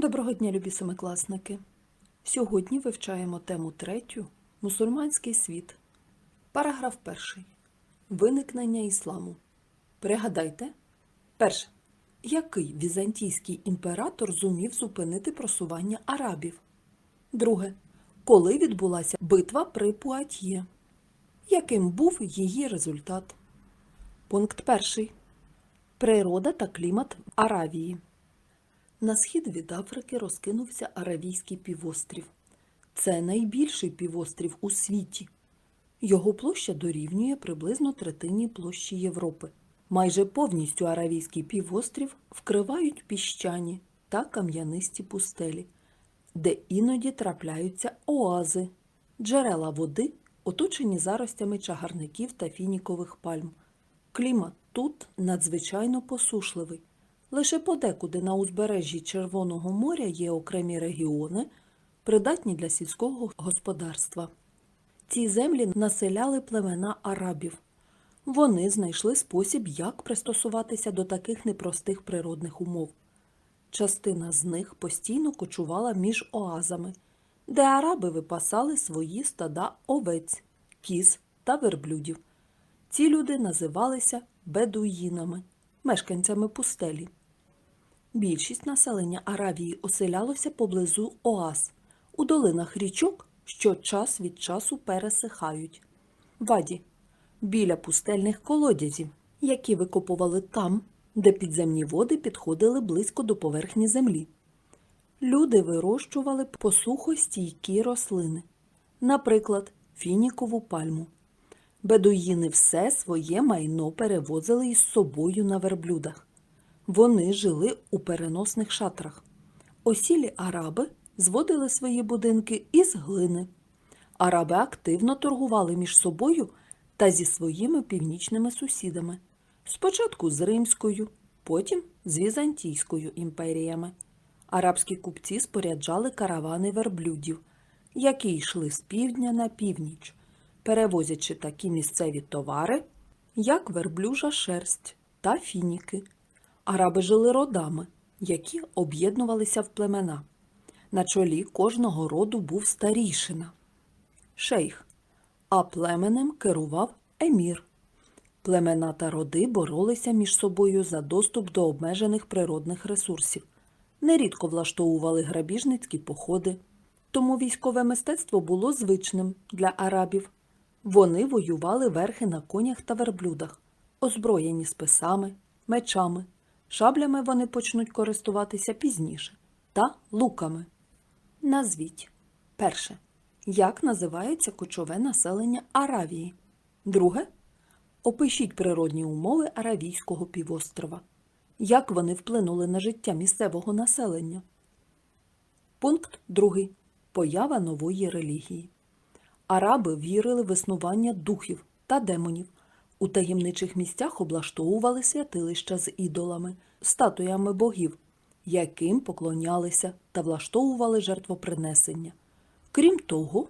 Доброго дня, любі семикласники! Сьогодні вивчаємо тему третю Мусульманський світ. Параграф перший. Виникнення ісламу. Пригадайте. Перше. Який візантійський імператор зумів зупинити просування арабів? Друге. Коли відбулася битва при Пуатьє? Яким був її результат? Пункт перший. Природа та клімат Аравії. На схід від Африки розкинувся Аравійський півострів. Це найбільший півострів у світі. Його площа дорівнює приблизно третині площі Європи. Майже повністю Аравійський півострів вкривають піщані та кам'янисті пустелі, де іноді трапляються оази, джерела води, оточені заростями чагарників та фінікових пальм. Клімат тут надзвичайно посушливий. Лише подекуди на узбережжі Червоного моря є окремі регіони, придатні для сільського господарства. Ці землі населяли племена арабів. Вони знайшли спосіб, як пристосуватися до таких непростих природних умов. Частина з них постійно кочувала між оазами, де араби випасали свої стада овець, кіз та верблюдів. Ці люди називалися бедуїнами, мешканцями пустелі. Більшість населення Аравії оселялося поблизу оаз, у долинах річок, що час від часу пересихають. Ваді біля пустельних колодязів, які викопували там, де підземні води підходили близько до поверхні землі. Люди вирощували посухостійкі рослини, наприклад, фінікову пальму. Бедуїни все своє майно перевозили із собою на верблюдах. Вони жили у переносних шатрах. Осілі араби зводили свої будинки із глини. Араби активно торгували між собою та зі своїми північними сусідами. Спочатку з Римською, потім з Візантійською імперіями. Арабські купці споряджали каравани верблюдів, які йшли з півдня на північ, перевозячи такі місцеві товари, як верблюжа шерсть та фініки. Араби жили родами, які об'єднувалися в племена. На чолі кожного роду був старішина шейх, а племенем керував емір. Племена та роди боролися між собою за доступ до обмежених природних ресурсів, нерідко влаштовували грабіжницькі походи. Тому військове мистецтво було звичним для арабів. Вони воювали верхи на конях та верблюдах, озброєні списами, мечами. Шаблями вони почнуть користуватися пізніше та луками. Назвіть перше. Як називається кочове населення Аравії? Друге. Опишіть природні умови Аравійського півострова. Як вони вплинули на життя місцевого населення? Пункт 2. Поява нової релігії. Араби вірили в існування духів та демонів. У таємничих місцях облаштовували святилища з ідолами, статуями богів, яким поклонялися та влаштовували жертвопринесення. Крім того,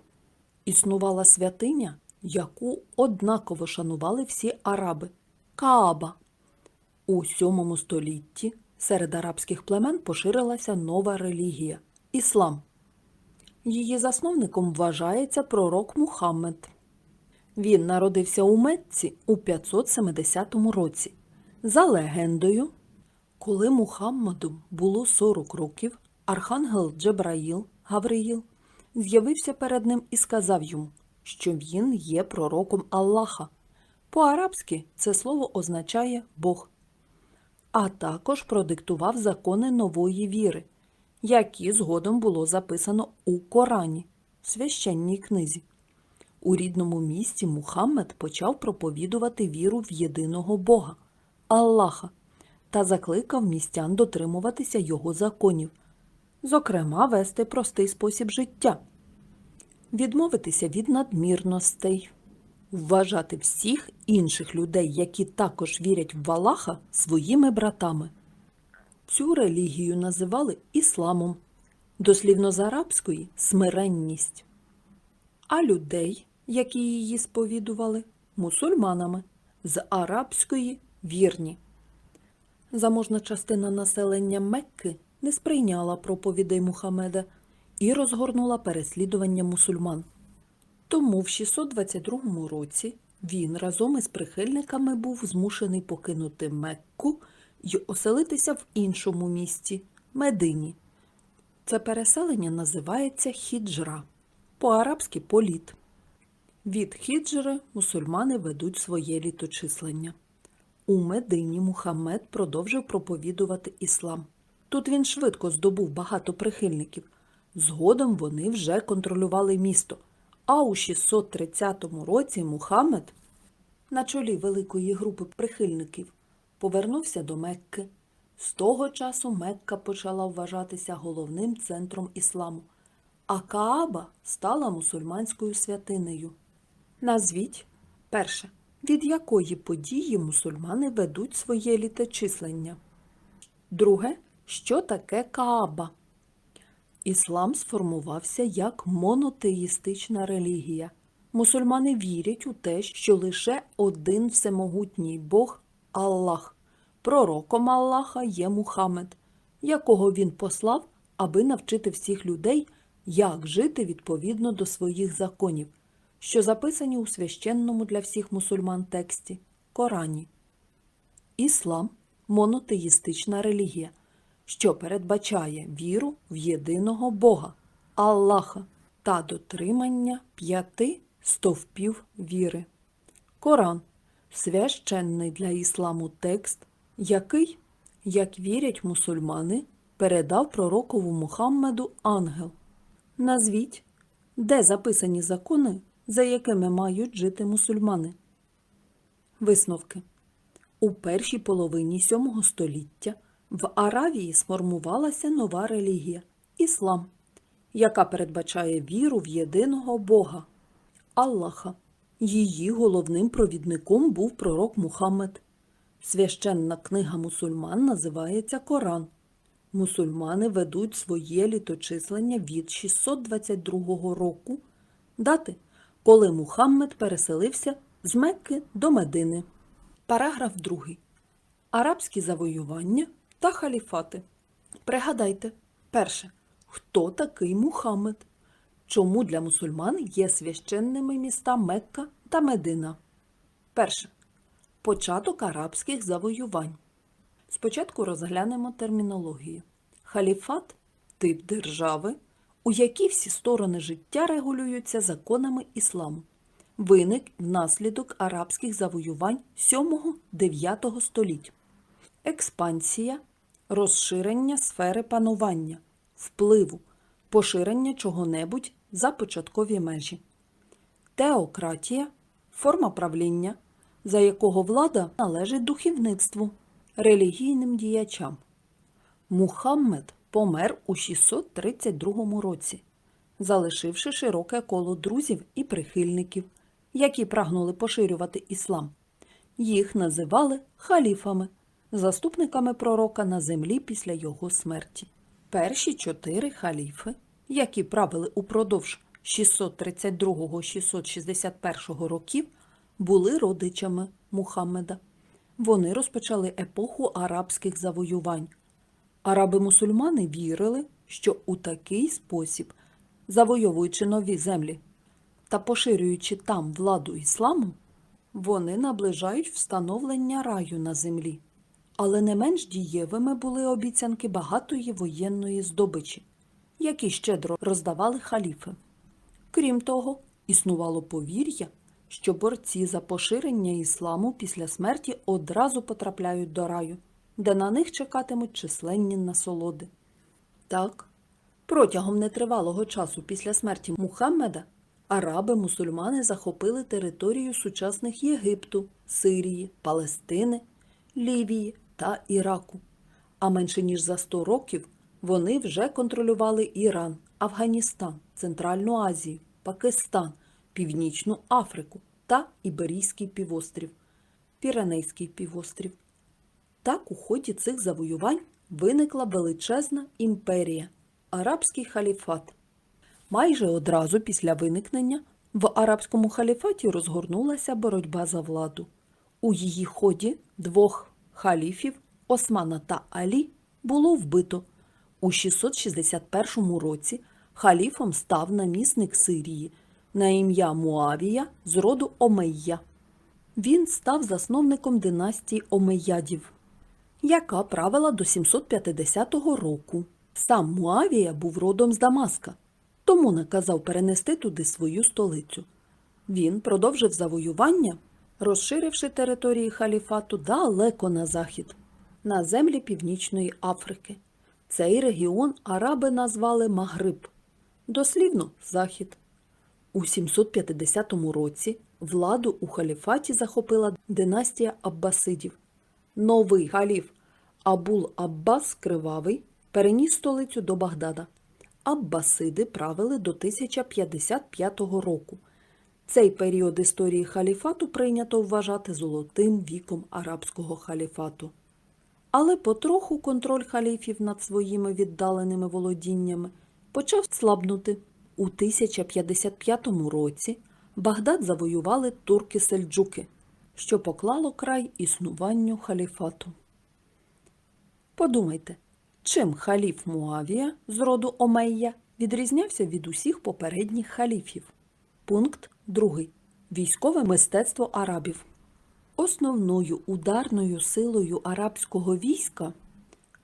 існувала святиня, яку однаково шанували всі араби Кааба. У VII столітті серед арабських племен поширилася нова релігія іслам. Її засновником вважається пророк Мухаммед. Він народився у Мекці у 570 році. За легендою, коли Мухаммаду було 40 років, архангел Джебраїл Гавриїл з'явився перед ним і сказав йому, що він є пророком Аллаха. По-арабськи це слово означає Бог, а також продиктував закони нової віри, які згодом було записано у Корані, священній книзі. У рідному місті Мухаммед почав проповідувати віру в єдиного Бога Аллаха та закликав містян дотримуватися його законів, зокрема, вести простий спосіб життя, відмовитися від надмірностей, вважати всіх інших людей, які також вірять в Аллаха, своїми братами. Цю релігію називали ісламом, дослівно з арабської смиренність, а людей, які її сповідували, мусульманами, з арабської вірні. Заможна частина населення Мекки не сприйняла проповідей Мухаммеда і розгорнула переслідування мусульман. Тому в 622 році він разом із прихильниками був змушений покинути Мекку й оселитися в іншому місті Медині. Це переселення називається хіджра, по-арабськи політ. Від хіджри мусульмани ведуть своє літочислення. У Медині Мухаммед продовжив проповідувати іслам. Тут він швидко здобув багато прихильників. Згодом вони вже контролювали місто. А у 630 році Мухаммед на чолі великої групи прихильників повернувся до Мекки. З того часу Мекка почала вважатися головним центром ісламу, а Кааба стала мусульманською святинею. Назвіть перше, від якої події мусульмани ведуть своє літочислення. Друге, що таке Кааба? Іслам сформувався як монотеїстична релігія. Мусульмани вірять у те, що лише один всемогутній Бог Аллах. Пророком Аллаха є Мухаммед, якого він послав, аби навчити всіх людей, як жити відповідно до своїх законів, що записані у священному для всіх мусульман тексті Корані. Іслам монотеїстична релігія, що передбачає віру в єдиного Бога Аллаха та дотримання п'яти стовпів віри. Коран священний для ісламу текст, який, як вірять мусульмани, передав пророкову Мухаммеду ангел. Назвіть, де записані закони, за якими мають жити мусульмани. Висновки. У першій половині VII століття в Аравії сформувалася нова релігія іслам, яка передбачає віру в єдиного Бога Аллаха. Її головним провідником був пророк Мухаммед. Священна книга мусульман називається Коран. Мусульмани ведуть своє літочислення від 622 року, дати, коли Мухаммед переселився з Мекки до Медини. Параграф 2. Арабські завоювання та халіфати. Пригадайте, перше, хто такий Мухаммед? Чому для мусульман є священними міста Мекка та Медина? Перше. Початок арабських завоювань. Спочатку розглянемо термінологію. Халіфат тип держави, у якій всі сторони життя регулюються законами ісламу. Виник внаслідок арабських завоювань 7-9 століть. Експансія, розширення сфери панування, впливу, поширення чого-небудь за початкові межі. Теократія форма правління, за якого влада належить духовництву, релігійним діячам. Мухаммед помер у 632 році, залишивши широке коло друзів і прихильників, які прагнули поширювати іслам. Їх називали халіфами, заступниками пророка на землі після його смерті. Перші чотири халіфи, які правили упродовж 632-661 років, були родичами Мухаммеда. Вони розпочали епоху арабських завоювань. Араби-мусульмани вірили, що у такий спосіб, завойовуючи нові землі та поширюючи там владу ісламу, вони наближають встановлення раю на землі. Але не менш дієвими були обіцянки багатої воєнної здобичі, які щедро роздавали халіфи. Крім того, існувало повір'я, що борці за поширення ісламу після смерті одразу потрапляють до раю, де на них чекатимуть численні насолоди. Так, протягом нетривалого часу після смерті Мухаммеда араби-мусульмани захопили територію сучасних Єгипту, Сирії, Палестини, Лівії та Іраку. А менше ніж за 100 років вони вже контролювали Іран, Афганістан, Центральну Азію, Пакистан, Північну Африку та Іберійський півострів, Піренейський півострів. Так у ході цих завоювань виникла величезна імперія Арабський халіфат. Майже одразу після виникнення в арабському халіфаті розгорнулася боротьба за владу. У її ході двох халіфів Османа та Алі було вбито. У 661 році халіфом став намісник Сирії на ім'я Муавія з роду Омейя. Він став засновником династії Омейядів, яка правила до 750 року. Сам Муавія був родом з Дамаска, тому наказав перенести туди свою столицю. Він продовжив завоювання, розширивши території халіфату далеко на захід, на землі Північної Африки. Цей регіон араби назвали Магриб, дослівно захід. У 750 році владу у халіфаті захопила династія Аббасидів. Новий халіф Абул Аббас Кривавий переніс столицю до Багдада. Аббасиди правили до 1055 року. Цей період історії халіфату прийнято вважати золотим віком арабського халіфату. Але потроху контроль халіфів над своїми віддаленими володіннями почав слабнути. У 1055 році Багдад завоювали турки-сельджуки, що поклало край існуванню халіфату. Подумайте, чим халіф Муавія з роду Омейя відрізнявся від усіх попередніх халіфів? Пункт 2. Військове мистецтво арабів. Основною ударною силою арабського війська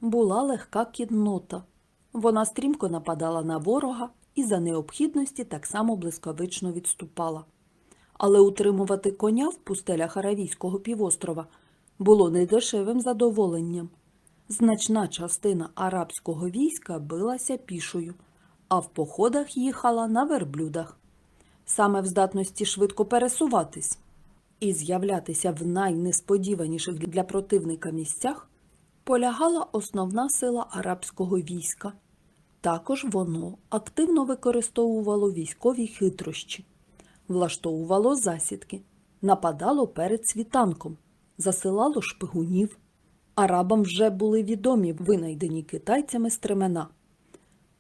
була легка кіннота. Вона стрімко нападала на ворога і за необхідності так само блискавично відступала. Але утримувати коня в пустелях Аравійського півострова було недешевим задоволенням. Значна частина арабського війська билася пішою, а в походах їхала на верблюдах. Саме в здатності швидко пересуватись і з'являтися в найнесподіваніших для противника місцях полягала основна сила арабського війська. Також воно активно використовувало військові хитрощі, влаштовувало засідки, нападало перед світанком, засилало шпигунів. Арабам вже були відомі винайдені китайцями стремена.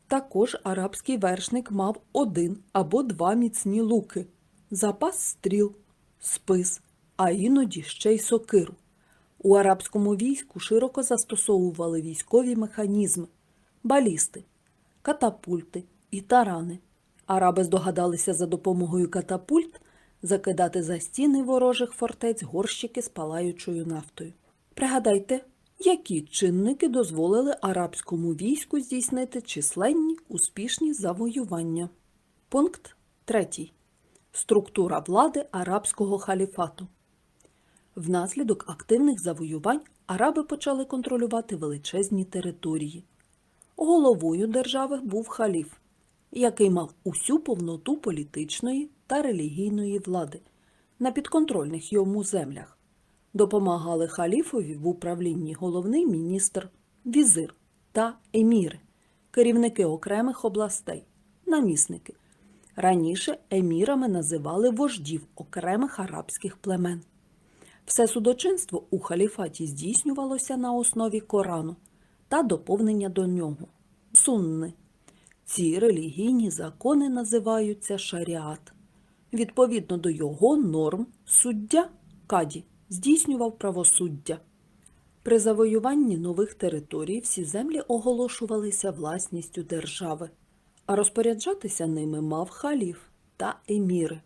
Також арабський вершник мав один або два міцні луки, запас стріл, спис, а іноді ще й сокиру. У арабському війську широко застосовували військові механізми, балісти, катапульти і тарани. Араби здогадалися за допомогою катапульт закидати за стіни ворожих фортець горщики з палаючою нафтою. Пригадайте, які чинники дозволили арабському війську здійснити численні успішні завоювання. Пункт 3. Структура влади арабського халіфату. Внаслідок активних завоювань араби почали контролювати величезні території. Головою держави був халіф, який мав усю повноту політичної та релігійної влади на підконтрольних йому землях. Допомагали халіфові в управлінні головний міністр, візир та еміри, керівники окремих областей, намісники. Раніше емірами називали вождів окремих арабських племен. Все судочинство у халіфаті здійснювалося на основі Корану та доповнення до нього сунни. Ці релігійні закони називаються шаріат. Відповідно до його норм, суддя Каді здійснював правосуддя. При завоюванні нових територій всі землі оголошувалися власністю держави, а розпоряджатися ними мав халіф та еміри.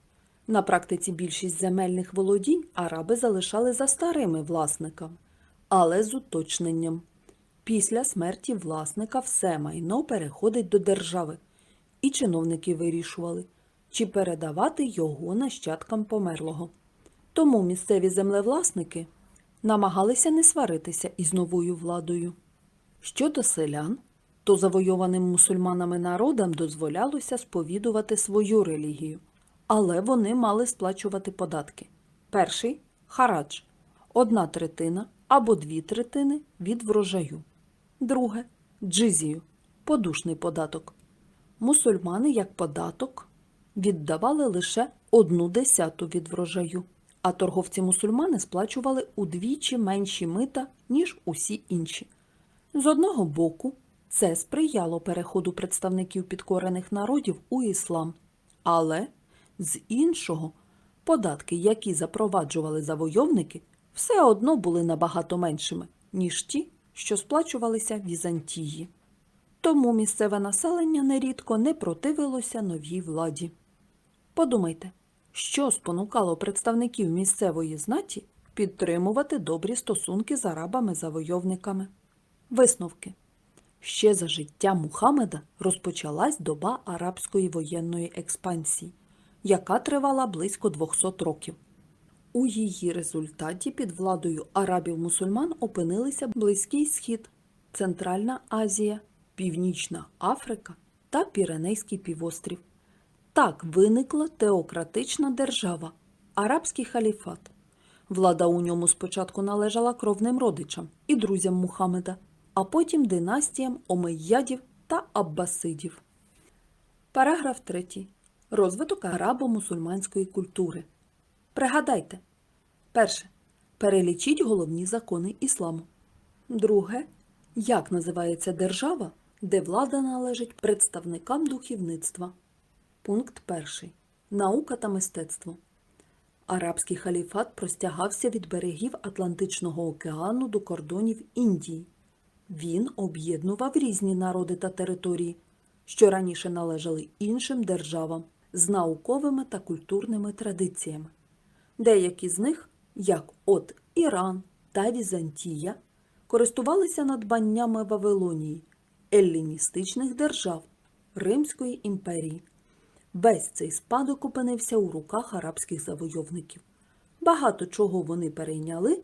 На практиці більшість земельних володінь араби залишали за старими власниками, але з уточненням. Після смерті власника все майно переходить до держави, і чиновники вирішували, чи передавати його нащадкам померлого. Тому місцеві землевласники намагалися не сваритися із новою владою. Щодо селян, то завойованим мусульманами народам дозволялося сповідувати свою релігію, але вони мали сплачувати податки. Перший харадж одна третина або дві третини від врожаю. Друге джизію подушний податок. Мусульмани як податок віддавали лише одну десяту від врожаю, а торговці-мусульмани сплачували удвічі менші мита, ніж усі інші. З одного боку, це сприяло переходу представників підкорених народів у іслам, але з іншого, податки, які запроваджували завойовники, все одно були набагато меншими, ніж ті, що сплачувалися Візантії. тому місцеве населення нерідко не противилося новій владі. Подумайте, що спонукало представників місцевої знаті підтримувати добрі стосунки з арабами-завойовниками. Висновки. Ще за життя Мухаммеда розпочалась доба арабської воєнної експансії, яка тривала близько 200 років. У її результаті під владою арабів-мусульман опинилися Близький Схід, Центральна Азія, Північна Африка та Піренейський півострів. Так виникла теократична держава, арабський халіфат. Влада у ньому спочатку належала кровним родичам і друзям Мухаммеда, а потім династіям омейядів та аббасидів. Параграф 3. Розвиток арабо-мусульманської культури. Пригадайте. Перше. Перелічіть головні закони ісламу. Друге. Як називається держава, де влада належить представникам духовництва? Пункт перший. Наука та мистецтво. Арабський халіфат простягався від берегів Атлантичного океану до кордонів Індії. Він об'єднував різні народи та території, що раніше належали іншим державам з науковими та культурними традиціями. Деякі з них, як от Іран та Візантія, користувалися надбаннями Вавилонії, елліністичних держав, Римської імперії. Весь цей спадок опинився у руках арабських завойовників. Багато чого вони перейняли,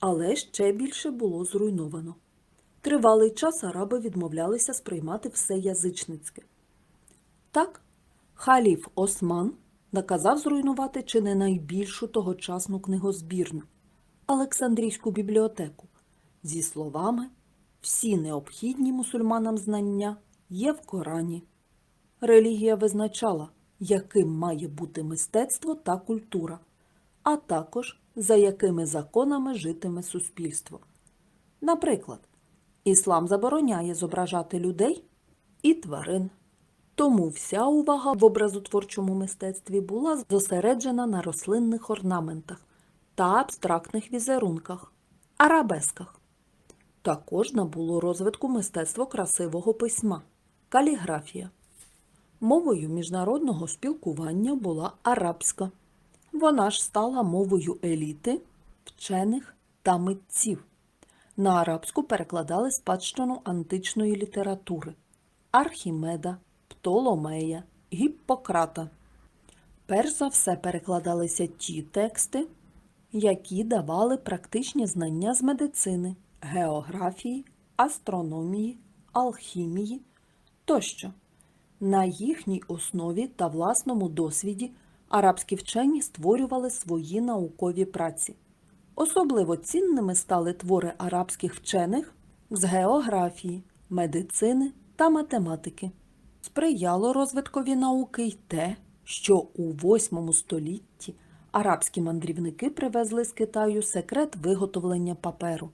але ще більше було зруйновано. Тривалий час араби відмовлялися сприймати все язичницьке. Так, халіф Осман наказав зруйнувати чи не найбільшу тогочасну книгозбірню Олександрійську бібліотеку зі словами Всі необхідні мусульманам знання є в Корані. Релігія визначала, яким має бути мистецтво та культура, а також за якими законами житиме суспільство. Наприклад, іслам забороняє зображати людей і тварин. Тому вся увага в образотворчому мистецтві була зосереджена на рослинних орнаментах та абстрактних візерунках, арабесках. Також набуло розвитку мистецтво красивого письма, каліграфія. Мовою міжнародного спілкування була арабська. Вона ж стала мовою еліти, вчених та митців. На арабську перекладали спадщину античної літератури Архімеда, Птоломея, Гіппократа. Перш за все перекладалися ті тексти, які давали практичні знання з медицини, географії, астрономії, алхімії тощо. На їхній основі та власному досвіді арабські вчені створювали свої наукові праці. Особливо цінними стали твори арабських вчених з географії, медицини та математики. Сприяло розвиткові науки й те, що у VIII столітті арабські мандрівники привезли з Китаю секрет виготовлення паперу.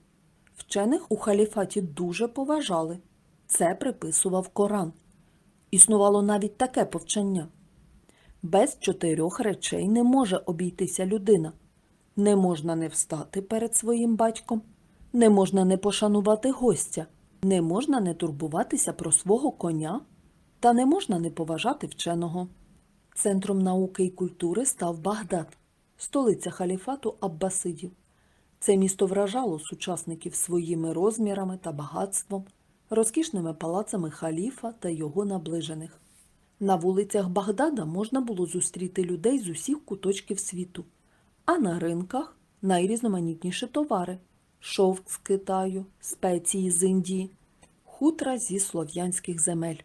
Вчених у халіфаті дуже поважали. Це приписував Коран. Існувало навіть таке повчання. Без чотирьох речей не може обійтися людина. Не можна не встати перед своїм батьком, не можна не пошанувати гостя, не можна не турбуватися про свого коня, та не можна не поважати вченого. Центром науки і культури став Багдад, столиця халіфату Аббасидів. Це місто вражало сучасників своїми розмірами та багатством, розкішними палацами халіфа та його наближених. На вулицях Багдада можна було зустріти людей з усіх куточків світу, а на ринках найрізноманітніші товари шовк з Китаю, спеції з Індії, хутра зі слов'янських земель.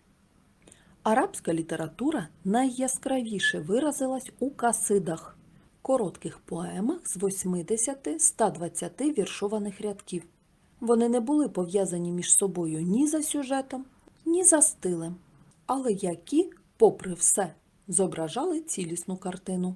Арабська література найяскравіше виразилась у касидах, коротких поемах з 80-120 віршованих рядків. Вони не були пов'язані між собою ні за сюжетом, ні за стилем, але які, попри все, зображали цілісну картину.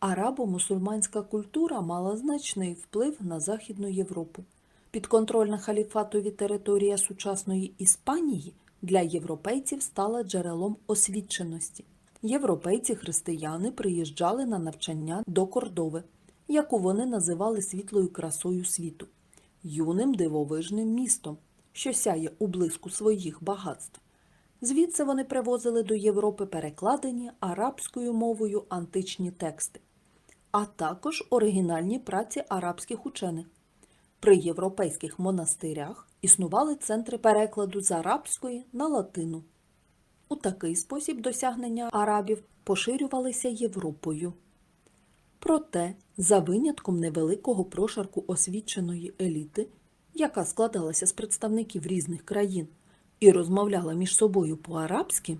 Арабо-мусульманська культура мала значний вплив на Західну Європу. Підконтрольна халіфатові територія сучасної Іспанії для європейців стала джерелом освіченості. Європейці-християни приїжджали на навчання до Кордови, яку вони називали світлою красою світу, юним дивовижним містом, що сяє у блиску своїх багатств. Звідси вони привозили до Європи перекладені арабською мовою античні тексти, а також оригінальні праці арабських учених. При європейських монастирях існували центри перекладу з арабської на латину. У такий спосіб досягнення арабів поширювалися Європою. Проте, за винятком невеликого прошарку освіченої еліти, яка складалася з представників різних країн і розмовляла між собою по-арабськи,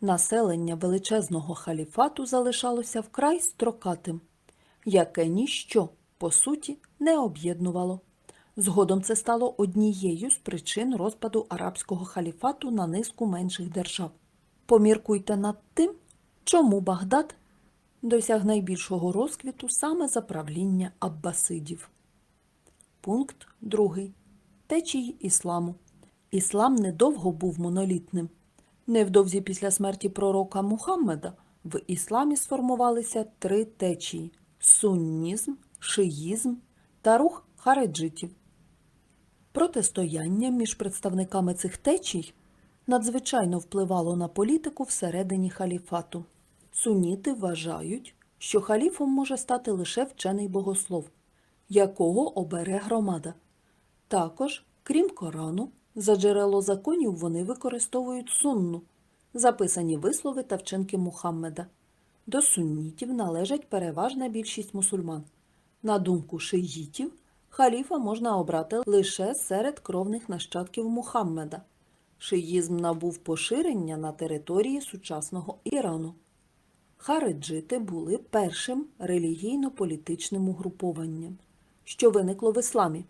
населення величезного халіфату залишалося вкрай строкатим, яке ніщо, по суті, не об'єднувало. Згодом це стало однією з причин розпаду арабського халіфату на низку менших держав. Поміркуйте над тим, чому Багдад досяг найбільшого розквіту саме за правління аббасидів. Пункт 2. Течії ісламу. Іслам недовго був монолітним. Невдовзі після смерті пророка Мухаммеда в ісламі сформувалися три течії суннізм, шиїзм та рух хареджитів. Протистояння між представниками цих течій надзвичайно впливало на політику всередині халіфату. Суніти вважають, що халіфом може стати лише вчений богослов, якого обере громада. Також, крім Корану, за джерело законів вони використовують сунну, записані вислови та вчинки Мухаммеда. До суннітів належать переважна більшість мусульман. На думку шиїтів, халіфа можна обрати лише серед кровних нащадків Мухаммеда. Шиїзм набув поширення на території сучасного Ірану. Хариджити були першим релігійно-політичним угрупованням, що виникло в ісламі.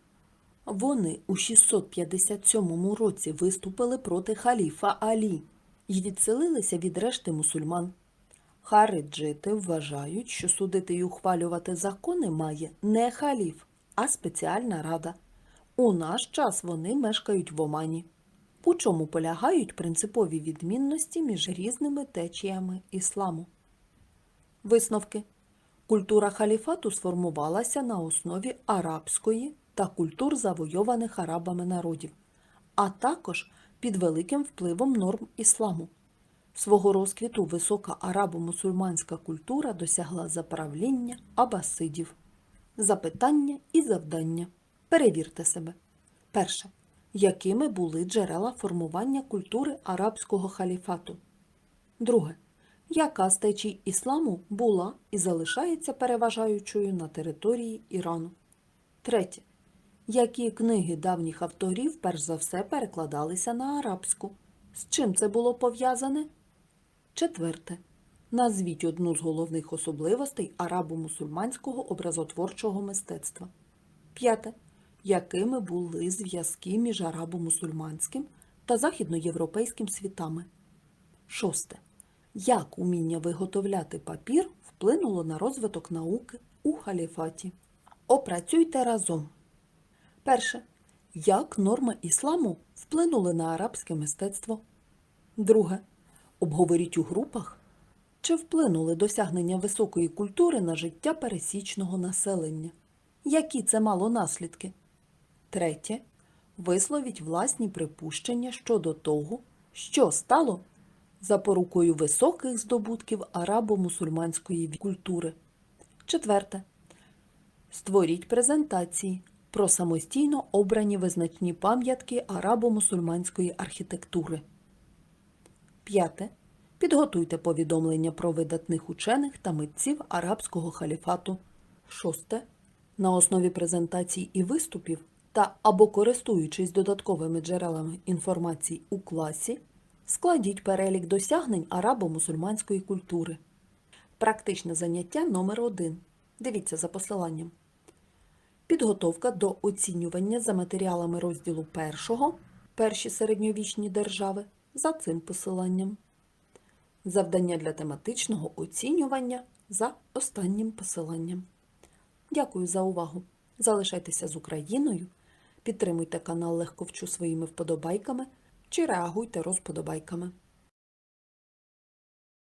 Вони у 657 році виступили проти халіфа Алі і відселилися від решти мусульман. Хариджити вважають, що судити й ухвалювати закони має не халіф, а спеціальна рада. У наш час вони мешкають в Омані. У чому полягають принципові відмінності між різними течіями ісламу. Висновки. Культура халіфату сформувалася на основі арабської та культур завойованих арабами народів, а також під великим впливом норм ісламу. Свого розквіту висока арабо-мусульманська культура досягла заправління абасидів. Запитання і завдання. Перевірте себе. Перше. Якими були джерела формування культури арабського халіфату? Друге. Яка з течій ісламу була і залишається переважаючою на території Ірану? Третє. Які книги давніх авторів перш за все перекладалися на арабську? З чим це було пов'язане? Четверте. Назвіть одну з головних особливостей арабо-мусульманського образотворчого мистецтва. П'яте. Якими були зв'язки між арабо-мусульманським та західноєвропейським світами? Шосте. Як уміння виготовляти папір вплинуло на розвиток науки у халіфаті? Опрацюйте разом. Перше. Як норми ісламу вплинули на арабське мистецтво? Друге. Обговоріть у групах, чи вплинули досягнення високої культури на життя пересічного населення? Які це мало наслідки? Третє. Висловіть власні припущення щодо того, що стало запорукою високих здобутків арабо-мусульманської культури. Четверте. Створіть презентації про самостійно обрані визначні пам'ятки арабо-мусульманської архітектури. П'яте. Підготуйте повідомлення про видатних учених та митців арабського халіфату. Шосте. На основі презентацій і виступів та або користуючись додатковими джерелами інформації у класі, складіть перелік досягнень арабо-мусульманської культури. Практичне заняття номер 1 Дивіться за посиланням. Підготовка до оцінювання за матеріалами розділу 1 Перші середньовічні держави за цим посиланням. Завдання для тематичного оцінювання за останнім посиланням. Дякую за увагу! Залишайтеся з Україною, підтримуйте канал Легковчу своїми вподобайками чи реагуйте розподобайками.